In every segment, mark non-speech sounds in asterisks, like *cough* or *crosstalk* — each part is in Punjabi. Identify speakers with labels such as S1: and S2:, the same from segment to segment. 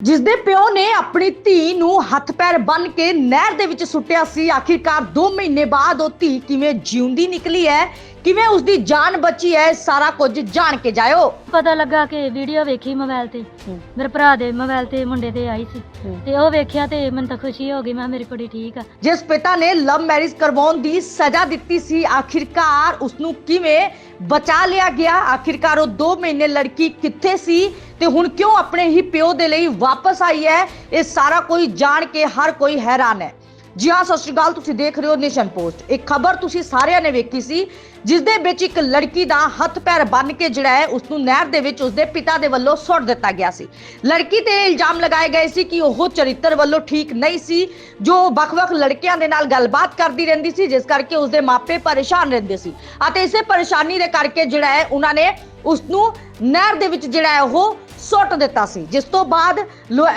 S1: ਜਿਸ ਦੇ ਪਿਓ ਨੇ ਆਪਣੀ ਧੀ ਨੂੰ ਹੱਥ ਪੈਰ ਬੰਨ ਕੇ ਨਹਿਰ ਦੇ ਵਿੱਚ ਸੁੱਟਿਆ ਸੀ। ਆਖਿਰਕਾਰ 2 ਮਹੀਨੇ ਬਾਅਦ ਉਹ ਧੀ ਕਿਵੇਂ ਜਿਉਂਦੀ ਨਿਕਲੀ ਹੈ ਕਿਵੇਂ ਉਸ ਦੀ ਜਾਨ ਬਚੀ ਹੈ ਸਾਰਾ ਕੁਝ ਜਾਣ ਕੇ ਜਾਇਓ?
S2: ਪਤਾ ਲੱਗਾ ਕਿ ਵੀਡੀਓ ਵੇਖੀ ਮੋਬਾਈਲ ਤੇ। ਮੇਰੇ ਭਰਾ ਦੇ ਮੋਬਾਈਲ ਤੇ ਮੁੰਡੇ ਤੇ ਆਈ ਸੀ। ਤੇ ਉਹ ਵੇਖਿਆ ਤੇ ਮੈਨੂੰ ਤਾਂ ਖੁਸ਼ੀ ਹੋ ਗਈ ਮੈਂ ਕਿਹਾ ਮੇਰੀ ਕੁੜੀ ਠੀਕ ਆ।
S1: ਜਿਸ ਪਿਤਾ ਨੇ ਲਵ ਮੈਰਿਜ ਕਰਵਾਉਣ ਦੀ ਸਜ਼ਾ ਦਿੱਤੀ ਸੀ ਆਖਿਰਕਾਰ ਉਸ ਨੂੰ ਕਿਵੇਂ ਬਚਾ ਲਿਆ ਗਿਆ? ਆਖਿਰਕਾਰ ਉਹ 2 ਮਹੀਨੇ ਲੜਕੀ ਕਿੱਥੇ ਸੀ ਤੇ ਹੁਣ ਕਿਉਂ ਆਪਣੇ ਹੀ ਪਿਓ ਦੇ ਲਈ ਵਾਪਸ ਆਈ ਹੈ? ਇਹ ਸਾਰਾ ਕੋਈ ਜਾਣ ਕੇ ਹਰ ਕੋਈ ਹੈਰਾਨ ਹੈ। ਜੀ ਹਾਂ, ਸਤਿ ਸ਼੍ਰੀ ਅਕਾਲ, ਤੁਸੀਂ ਦੇਖ ਰਹੇ ਹੋ ਨੇਸ਼ਨ ਪੋਸਟ। ਇੱਕ ਖਬਰ ਤੁਸੀਂ ਸਾਰਿਆਂ ਨੇ ਵੇਖੀ ਸੀ ਜਿਸ ਦੇ ਵਿੱਚ ਇੱਕ ਲੜਕੀ ਦਾ ਹੱਥ ਪੈਰ ਬੰਨ ਕੇ ਜਿਹੜਾ ਹੈ ਉਸ ਨੂੰ ਨਹਿਰ ਦੇ ਵਿੱਚ ਉਸ ਦੇ ਪਿਤਾ ਦੇ ਵੱਲੋਂ ਸੁੱਟ ਦਿੱਤਾ ਗਿਆ ਸੀ। ਲੜਕੀ ਤੇ ਇਲਜ਼ਾਮ ਲਗਾਏ ਗਏ ਸੀ ਕਿ ਉਹ ਚਰਿੱਤਰ ਵੱਲੋਂ ਠੀਕ ਨਹੀਂ ਸੀ, ਜੋ ਵੱਖ-ਵੱਖ ਲੜਕਿਆਂ ਦੇ ਨਾਲ ਗੱਲਬਾਤ ਕਰਦੀ ਰਹਿੰਦੀ ਸੀ, ਜਿਸ ਕਰਕੇ ਉਸ ਦੇ ਮਾਪੇ ਪਰੇਸ਼ਾਨ ਰਹਿੰਦੇ ਸੀ। ਅਤੇ ਇਸੇ ਪਰੇਸ਼ਾਨੀ ਦੇ ਕਰਕੇ ਜਿਹੜਾ ਹੈ, ਉਹਨਾਂ ਨੇ ਉਸ ਨੂੰ ਨਹਿਰ ਦੇ ਵਿੱਚ ਜਿਹੜਾ ਹੈ, ਉਹ ਸੁੱਟ ਦਿੱਤਾ ਸੀ। ਜਿਸ ਤੋਂ ਬਾਅਦ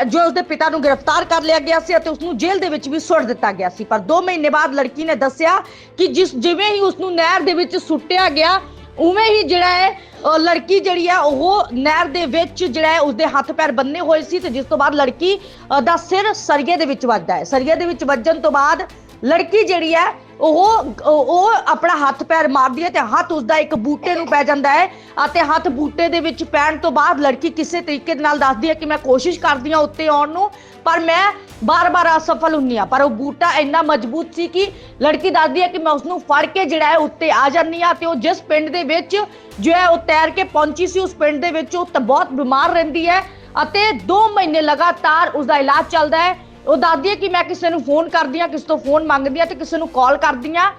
S1: ਜੋ ਉਸਦੇ ਪਿਤਾ ਨੂੰ ਗ੍ਰਿਫਤਾਰ ਕਰ ਲਿਆ ਗਿਆ ਸੀ ਅਤੇ ਉਸ ਨੂੰ ਜੇਲ੍ਹ ਦੇ ਵਿੱਚ ਵੀ ਸੁੱਟ ਦਿੱਤਾ ਗਿਆ ਸੀ। ਪਰ 2 ਮਹੀਨੇ ਬਾਅਦ ਲੜਕੀ ਨੇ ਦੱਸਿਆ ਕਿ ਜਿਸ, ਜਿਵੇਂ ਹੀ ਉਸ ਨੂੰ ਨਹਿਰ ਦੇ ਵਿੱਚ ਸੁੱਟਿਆ ਗਿਆ, ਉਵੇਂ ਹੀ ਜਿਹੜਾ ਹੈ ਲੜਕੀ ਜਿਹੜੀ ਹੈ ਉਹ ਨਹਿਰ ਦੇ ਵਿੱਚ ਜਿਹੜਾ ਹੈ, ਉਸਦੇ ਹੱਥ ਪੈਰ ਬੰਨੇ ਹੋਏ ਸੀ ਤੇ ਜਿਸ ਤੋਂ ਬਾਅਦ ਲੜਕੀ ਦਾ ਸਿਰ ਸਰੀਏ ਦੇ ਵਿੱਚ ਵੱਜਦਾ ਹੈ। ਸਰੀਏ ਦੇ ਵਿੱਚ ਵੱਜਣ ਤੋਂ ਬਾਅਦ ਲੜਕੀ ਜਿਹੜੀ ਹੈ ਉਹ ਉਹ ਆਪਣਾ ਹੱਥ ਪੈਰ ਮਾਰਦੀ ਹੈ ਤੇ ਹੱਥ ਉਸਦਾ ਇੱਕ ਬੂਟੇ ਨੂੰ ਪੈ ਜਾਂਦਾ ਹੈ ਅਤੇ ਹੱਥ ਬੂਟੇ ਦੇ ਵਿੱਚ ਪੈਣ ਤੋਂ ਬਾਅਦ ਲੜਕੀ ਕਿਸੇ ਤਰੀਕੇ ਦੇ ਨਾਲ ਦੱਸਦੀ ਹੈ ਕਿ ਮੈਂ ਕੋਸ਼ਿਸ਼ ਕਰਦੀ ਹਾਂ ਉੱਤੇ ਆਉਣ ਨੂੰ, ਪਰ ਮੈਂ ਬਾਰ-ਬਾਰ ਅਸਫਲ ਹੁੰਨੀ ਆ ਪਰ ਉਹ ਬੂਟਾ ਇੰਨਾ ਮਜ਼ਬੂਤ ਸੀ ਕਿ ਲੜਕੀ ਦੱਸਦੀ ਹੈ ਕਿ ਮੈਂ ਉਸ ਨੂੰ ਫੜ ਕੇ ਜਿਹੜਾ ਹੈ ਉੱਤੇ ਆ ਜਾਂਦੀ ਆ ਤੇ ਉਹ ਜਿਸ ਪਿੰਡ ਦੇ ਵਿੱਚ ਜੋ ਹੈ ਉਹ ਤੈਰ ਕੇ ਪਹੁੰਚੀ ਸੀ, ਉਸ ਪਿੰਡ ਦੇ ਵਿੱਚ ਉਹ ਤਾਂ ਬਹੁਤ ਬਿਮਾਰ ਰਹਿੰਦੀ ਹੈ ਅਤੇ 2 ਮਹੀਨੇ ਲਗਾਤਾਰ ਉਸ ਦਾ ਇਲਾਜ ਚੱਲਦਾ ਹੈ। ਉਹ ਦੱਸਦੀ ਹੈ ਕਿ ਮੈਂ ਕਿਸੇ ਨੂੰ ਫੋਨ ਕਰਦੀ ਆ ਕਿਸੇ ਤੋਂ ਫੋਨ ਮੰਗਦੀ ਆ ਤੇ ਕਿਸੇ ਨੂੰ ਕਾਲ ਕਰਦੀ ਆ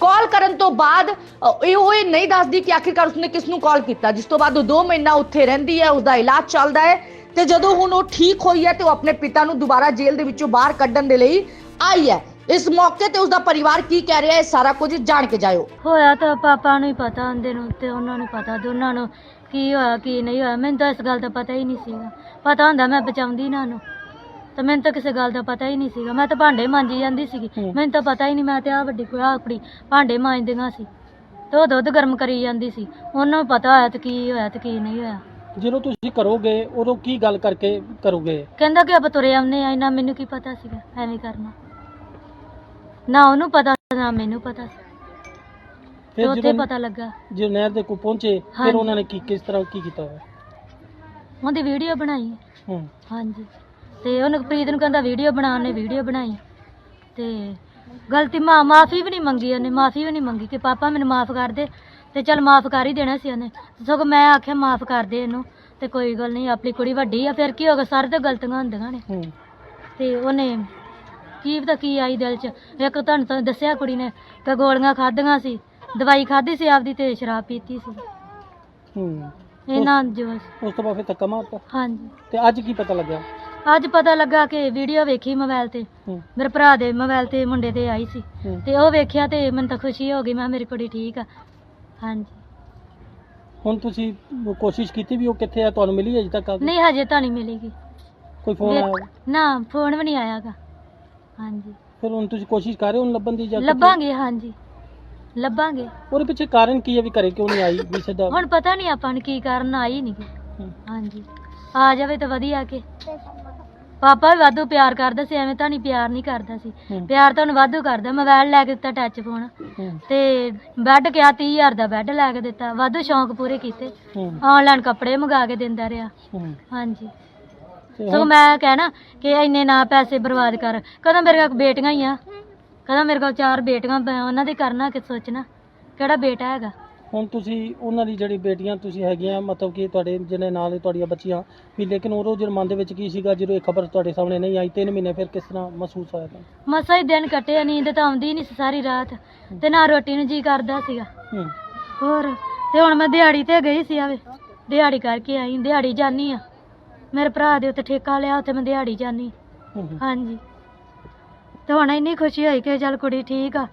S1: ਕਾਲ ਕਰਨ ਤੋਂ ਬਾਅਦ ਅ, ਇਹ ਉਹ ਇਹ ਨਹੀਂ ਦੱਸਦੀ ਕਿ ਆਖਿਰਕਾਰ ਉਸਨੇ ਕਿਸ ਨੂੰ ਕਾਲ ਕੀਤਾ। ਜਿਸ ਤੋਂ ਬਾਅਦ ਉਹ 2 ਮਹੀਨਾ ਉੱਥੇ ਰਹਿੰਦੀ ਹੈ ਉਸਦਾ ਇਲਾਜ ਚੱਲਦਾ ਹੈ ਤੇ ਜਦੋਂ ਹੁਣ ਉਹ ਠੀਕ ਹੋਈ ਹੈ ਤੇ ਉਹ ਆਪਣੇ ਪਿਤਾ ਨੂੰ ਦੁਬਾਰਾ ਜੇਲ੍ਹ ਦੇ ਵਿੱਚੋਂ ਬਾਹਰ ਕੱਢਣ ਦੇ ਲਈ ਆਈ ਹੈ। ਇਸ ਮੌਕੇ ਤੇ ਉਸਦਾ ਪਰਿਵਾਰ ਕੀ ਕਹਿ ਰਿਹਾ ਹੈ ਇਹ ਸਾਰਾ ਕੁਝ ਜਾਣ ਕੇ ਜਾਇਓ।
S2: ਹੋਇਆ ਤਾਂ ਪਾਪਾ ਨੂੰ ਹੀ ਪਤਾ ਹੁੰਦੇ ਨੂੰ ਤੇ ਉਹਨਾਂ ਨੂੰ ਪਤਾ ਦੋਨਾਂ ਨੂੰ ਕੀ ਹੋਇਆ ਕੀ ਨਹੀਂ ਹੋਇਆ। ਮੈਨੂੰ ਤਾਂ ਇਸ ਗੱਲ ਦਾ ਪਤਾ ਹੀ ਨਹੀਂ ਸੀਗਾ। ਪਤਾ ਹੁੰਦਾ ਮੈਂ ਬਚਾਉਂਦੀ ਨਾ ਨੂੰ ਤੇ ਮੈਨੂੰ ਤਾਂ ਕਿਸੇ ਗੱਲ ਦਾ ਪਤਾ ਹੀ ਨਹੀਂ ਸੀਗਾ। ਮੈਂ ਤਾਂ ਭਾਂਡੇ ਮਾਂਜੀ ਜਾਂਦੀ ਸੀਗੀ।
S1: ਹੂੰ।
S2: ਮੈਨੂੰ ਤਾਂ ਪਤਾ ਹੀ ਨਹੀਂ ਮੈਂ ਤੇ ਆ ਵੱਡੀ ਕੁੜੀ ਆਪਣੀ ਭਾਂਡੇ ਮਾਂਜਦੀਆਂ ਸੀ। ਤੇ ਉਹ ਦੁੱਧ ਗਰਮ ਕਰੀ ਜਾਂਦੀ ਸੀ। ਉਹਨਾਂ ਨੂੰ ਪਤਾ ਹੋਇਆ ਤੇ ਕੀ ਹੋਇਆ ਤੇ ਕੀ ਨਹੀਂ ਹੋਇਆ।
S3: ਜਦੋਂ ਤੁਸੀਂ ਕਰੋਗੇ ਉਦੋਂ ਕੀ ਗੱਲ ਕਰਕੇ ਕਰੋਗੇ?
S2: ਕਹਿੰਦਾ ਕਿ ਆਪਾਂ ਤੁਰੇ ਆਉਂਦੇ ਆ ਇਹਨਾਂ ਮੈਨੂੰ ਕੀ ਪਤਾ ਸੀਗਾ ਐਵੇਂ ਕਰਨਾ। ਨਾ ਉਹਨੂੰ ਪਤਾ ਨਾ ਮੈਨੂੰ ਪਤਾ ਸੀ। ਤੇ
S3: ਫਿਰ
S2: ਉੱਥੇ
S3: ਜਦੋਂ
S2: ਪਤਾ ਲੱਗਾ।
S3: ਜੇ ਨਹਿਰ ਦੇ ਕੋਲ ਪਹੁੰਚੇ ਫਿਰ
S2: ਹਾਂਜੀ।
S3: ਉਹਨਾਂ ਨੇ ਕੀ ਕਿਸ ਤਰ੍ਹਾਂ ਕੀ ਕੀਤਾ ਹੋਇਆ?
S2: ਉਹਦੀ ਵੀਡੀਓ ਬਣਾਈ
S3: ਹੂੰ।
S2: ਹਾਂਜੀ। ਤੇ ਉਹਨੇ ਪ੍ਰੀਤ ਨੂੰ ਕਹਿੰਦਾ ਵੀਡੀਓ ਬਣਾ ਉਹਨੇ ਵੀਡੀਓ ਬਣਾਈ। ਤੇ ਗਲਤੀ ਮਾ ਮਾਫੀ ਵੀ ਨਹੀਂ ਮੰਗੀ ਉਹਨੇ ਮਾਫੀ ਵੀ ਨਹੀਂ ਮੰਗੀ ਕਿ ਪਾਪਾ ਮੈਨੂੰ ਮਾਫ ਕਰ ਦੇ ਤੇ ਚਲ ਮਾਫ ਕਰ ਹੀ ਦੇਣਾ ਸੀ ਉਹਨੇ। ਸਗੋਂ ਮੈਂ ਆਖਿਆ ਮਾਫ ਕਰ ਦੇ ਇਹਨੂੰ ਤੇ ਕੋਈ ਗੱਲ ਨਹੀਂ ਆਪਣੀ ਕੁੜੀ ਵੱਡੀ ਆ ਫਿਰ ਕੀ ਹੋਗਾ ਸਾਰੇ ਤਾਂ ਗਲਤੀਆਂ ਹੁੰਦੀਆਂ ਨੇ।
S3: ਹੂੰ।
S2: ਤੇ ਉਹਨੇ ਕੀ ਪਤਾ ਕੀ ਆਈ ਦਿਲ 'ਚ। ਇੱਕ ਤੁਹਾਨੂੰ ਤਾਂ ਦੱਸਿਆ ਕੁੜੀ ਨੇ ਕਿ ਗੋਲੀਆਂ ਖਾਧੀਆਂ ਸੀ ਦਵਾਈ ਖਾਧੀ ਸੀ ਆਪਦੀ ਤੇ ਸ਼ਰਾਬ ਪੀਤੀ ਸੀ।
S3: ਹੂੰ।
S2: ਇਹਨਾਂ ਜੋ
S3: ਉਸ ਤੋਂ ਬਾਅਦ ਫਿਰ ਧੱਕਾ ਮਾਰਤਾ?
S2: ਹਾਂਜੀ।
S3: ਤੇ ਅੱਜ ਕੀ ਪਤਾ ਲੱਗਿਆ?
S2: ਅੱਜ ਪਤਾ ਲੱਗਾ ਕਿ ਵੀਡੀਓ ਵੇਖੀ ਮੋਬਾਈਲ ਤੇ।
S3: ਹੂੰ।
S2: ਮੇਰੇ ਭਰਾ ਦੇ ਮੋਬਾਈਲ ਤੇ ਮੁੰਡੇ ਤੇ ਆਈ ਸੀ।
S3: ਹੂੰ।
S2: ਤੇ ਉਹ ਵੇਖਿਆ ਤੇ ਮੈਨੂੰ ਤਾਂ ਖੁਸ਼ੀ ਹੋ ਗਈ ਮੈਂ ਕਿਹਾ ਮੇਰੀ ਕੁੜੀ ਠੀਕ ਆ। ਹਾਂਜੀ।
S3: ਹੁਣ ਤੁਸੀਂ ਕੋਸ਼ਿਸ਼ ਕੀਤੀ ਵੀ ਉਹ ਕਿੱਥੇ ਆ ਤੁਹਾਨੂੰ ਮਿਲੀ ਅਜੇ ਤੱਕ
S2: ਨਹੀਂ ਹਜੇ ਤਾਂ ਨਹੀਂ ਮਿਲੇਗੀ।
S3: ਕੋਈ ਫੋਨ ਆਇਆ?
S2: ਨਾ ਫੋਨ ਵੀ ਨਹੀਂ ਆਇਆਗਾ। ਹਾਂਜੀ।
S3: ਫਿਰ ਹੁਣ ਤੁਸੀਂ ਕੋਸ਼ਿਸ਼ ਕਰ ਰਹੇ ਹੋ ਉਹਨੂੰ ਲੱਭਣ ਦੀ ਜਾਂ ਕਿੱਥੇ?
S2: ਲੱਭਾਂਗੇ ਹਾਂਜੀ। ਲੱਭਾਂਗੇ।
S3: ਉਹਦੇ ਪਿੱਛੇ ਕਾਰਨ ਕੀ ਹੈ ਵੀ ਘਰੇ ਕਿਉਂ ਨਹੀਂ ਆਈ? ਵੀ *laughs* ਸਿੱਧਾ
S2: ਹੁਣ ਪਤਾ ਨਹੀਂ ਆਪਾਂ ਨੂੰ ਕੀ ਕਾਰਨ ਆਈ ਨਹੀਂ। ਹਾਂਜੀ। ਆ ਜਾਵੇ ਤਾਂ ਵਧੀਆ ਕਿ। ਪਾਪਾ ਵੀ ਵਾਧੂ ਪਿਆਰ ਕਰਦਾ ਸੀ ਐਵੇਂ ਤਾਂ ਨਹੀਂ ਪਿਆਰ ਨਹੀਂ ਕਰਦਾ ਸੀ।
S3: ਹੂੰ।
S2: ਪਿਆਰ ਤਾਂ ਉਹਨੂੰ ਵਾਧੂ ਕਰਦਾ ਮੋਬਾਈਲ ਲੈ ਕੇ ਦਿੱਤਾ ਟੱਚ ਫੋਨ
S3: ਹੂੰ।
S2: ਤੇ ਬੈੱਡ ਕਿਹਾ 30000 ਦਾ ਬੈੱਡ ਲੈ ਕੇ ਦਿੱਤਾ ਵਾਧੂ ਸ਼ੌਂਕ ਪੂਰੇ ਕੀਤੇ।
S3: ਹੂੰ।
S2: ਆਨਲਾਈਨ ਕੱਪੜੇ ਮੰਗਾ ਕੇ ਦਿੰਦਾ ਰਿਹਾ।
S3: ਹੂੰ।
S2: ਹਾਂਜੀ।
S3: ਤੇ
S2: ਸੋ
S3: ਹੁਣ-
S2: ਮੈਂ ਕਹਿਣਾ ਕਿ ਇੰਨੇ ਨਾ ਪੈਸੇ ਬਰਬਾਦ ਕਰ ਕਦੋਂ ਮੇਰੇ ਕੋਲ ਬੇਟੀਆਂ ਹੀ ਆ? ਕਦੋਂ ਮੇਰੇ ਕੋਲ ਚਾਰ ਬੇਟੀਆਂ ਉਹਨਾਂ ਦੇ ਕਰਨਾ ਕਿ ਸੋਚਣਾ ਕਿਹੜਾ ਬੇਟਾ ਹੈਗਾ?
S3: ਹੁਣ ਤੁਸੀਂ ਉਹਨਾਂ ਦੀ ਜਿਹੜੀ ਬੇਟੀਆਂ ਤੁਸੀਂ ਹੈਗੀਆਂ ਮਤਲਬ ਕਿ ਤੁਹਾਡੇ ਜਿਹਨੇ ਨਾਲ ਤੁਹਾਡੀਆਂ ਬੱਚੀਆਂ ਵੀ ਲੇਕਿਨ ਉਦੋਂ ਜਿਹੜੇ ਮਨ ਦੇ ਵਿੱਚ ਕੀ ਸੀਗਾ ਜਦੋਂ ਇਹ ਖਬਰ ਤੁਹਾਡੇ ਸਾਹਮਣੇ ਨਹੀਂ ਆਈ ਤਿੰਨ ਮਹੀਨੇ ਫਿਰ ਕਿਸ ਤਰ੍ਹਾਂ ਮਹਿਸੂਸ ਹੋਇਆ ਤੁਹਾਨੂੰ?
S2: ਮਸਾ ਹੀ ਦਿਨ ਕੱਟਿਆ ਨੀਂਦ ਤਾਂ ਆਉਂਦੀ ਨਹੀਂ ਸੀ ਸਾਰੀ ਰਾਤ ਤੇ ਨਾ ਰੋਟੀ ਨੂੰ ਜੀ ਕਰਦਾ ਸੀਗਾ।
S3: ਹੂੰ।
S2: ਹੋਰ ਤੇ ਹੁਣ ਮੈਂ ਦਿਹਾੜੀ ਤੇ ਗਈ ਸੀ ਆਵੇ ਦਿਹਾੜੀ ਕਰਕੇ ਆਈ ਦਿਹਾੜੀ ਜਾਨੀ ਆ। ਮੇਰੇ ਭਰਾ ਦੇ ਉੱਤੇ ਠੇਕਾ ਲਿਆ ਉੱਥੇ ਮੈਂ ਦਿਹਾੜੀ ਜਾਨੀ।
S3: ਹੂੰ।
S2: ਹਾਂਜੀ। ਤੇ ਹੁਣ ਇੰਨੀ ਖੁਸ਼ੀ ਹੋਈ ਕਿ ਚੱਲ ਕੁੜੀ ਠੀਕ ਆ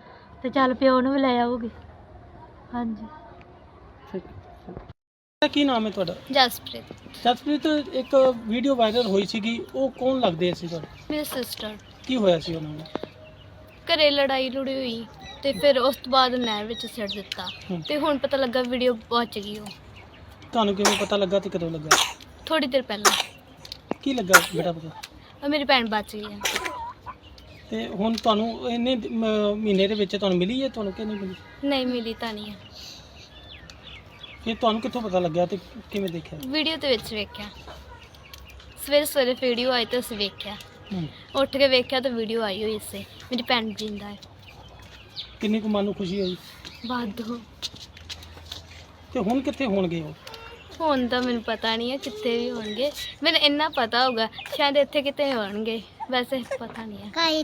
S2: ਤੇ ਚੱਲ ਪਿਓ ਨੂੰ ਵੀ ਲੈ ਆਊਗੀ। ਹਾਂਜੀ।
S3: ਠੀਕ। ਕੀ ਨਾਮ ਹੈ ਤੁਹਾਡਾ?
S2: ਜਸਪ੍ਰੀਤ।
S3: ਜਸਪ੍ਰੀਤ ਇੱਕ ਵੀਡੀਓ ਵਾਇਰਲ ਹੋਈ ਸੀਗੀ ਉਹ ਕੌਣ ਲੱਗਦੇ ਸੀ ਤੁਹਾਡੇ?
S4: ਮੇਰੀ ਸਿਸਟਰ
S3: ਕੀ ਹੋਇਆ ਸੀ ਉਹਨਾਂ ਨੂੰ
S4: ਘਰੇ ਲੜਾਈ ਲੜੀ ਹੋਈ ਤੇ ਫਿਰ ਉਸ ਤੋਂ ਬਾਅਦ ਨਹਿਰ ਵਿੱਚ ਸਿੱਟ ਦਿੱਤਾ।
S3: ਹੂੰ।
S4: ਤੇ ਹੁਣ ਪਤਾ ਲੱਗਾ ਵੀਡੀਓ ਬਚ ਗਈ ਉਹ।
S3: ਤੁਹਾਨੂੰ ਕਿਵੇਂ ਪਤਾ ਲੱਗਾ ਤੇ ਕਦੋਂ ਲੱਗਾ?
S4: ਥੋੜੀ ਦੇਰ ਪਹਿਲਾਂ।
S3: ਕੀ ਲੱਗਾ ਬੇਟਾ ਪਤਾ?
S4: ਉਹ ਮੇਰੀ ਭੈਣ ਬਚ ਗਈ ਆ
S3: ਤੇ ਹੁਣ ਤੁਹਾਨੂੰ ਇੰਨੇ ਦ- ਮ- ਮਹੀਨੇ ਦੇ ਵਿੱਚ ਤੁਹਾਨੂੰ ਮਿਲੀ ਹੈ? ਤੁਹਾਨੂੰ ਕਿ ਨਹੀਂ ਮਿਲੀ?
S4: ਨਹੀਂ ਮਿਲੀ ਤਾਂ ਨਹੀਂ ਆ
S3: ਫਿਰ ਤੁਹਾਨੂੰ ਕਿੱਥੋਂ ਪਤਾ ਲੱਗਿਆ ਤੇ ਕਿਵੇਂ ਦੇਖਿਆ?
S4: ਵੀਡੀਓ ਦੇ ਵਿੱਚ ਵੇਖਿਆ। ਸਵੇਰੇ ਸਵੇਰੇ ਵੀਡੀਓ ਆਈ ਤੇ ਅਸੀਂ ਵੇਖਿਆ।
S3: ਹੂੰ।
S4: ਉੱਠ ਕੇ ਵੇਖਿਆ ਤਾਂ ਵੀਡੀਓ ਆਈ ਹੋਈ ਸੀ। ਮੇਰੀ ਭੈਣ ਜਿੰਦਾ ਹੈ।
S3: ਕਿੰਨੀ ਕੁ ਮਨ ਨੂੰ ਖੁਸ਼ੀ ਹੋਈ?
S4: ਵਾਧੂ।
S3: ਤੇ ਹੁਣ ਕਿੱਥੇ ਹੋਣਗੇ ਉਹ?
S4: ਹੁਣ ਤਾਂ ਮੈਨੂੰ ਪਤਾ ਨਹੀਂ ਹੈ ਕਿੱਥੇ ਵੀ ਹੋਣਗੇ। ਮੈਨੂੰ ਇੰਨਾ ਪਤਾ ਹੋਊਗਾ ਸ਼ਾਇਦ ਇੱਥੇ ਕਿਤੇ ਹੋਣਗੇ। ਵੈਸੇ ਪਤਾ ਨਹੀਂ ਹੈ।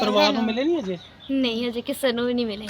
S3: ਪਰਿਵਾਰ ਨੂੰ ਮਿਲੇ ਨਹੀਂ ਅਜੇ?
S4: ਨਹੀਂ ਅਜੇ ਕਿਸੇ ਨੂੰ ਵੀ ਨਹੀਂ ਮਿਲੇ।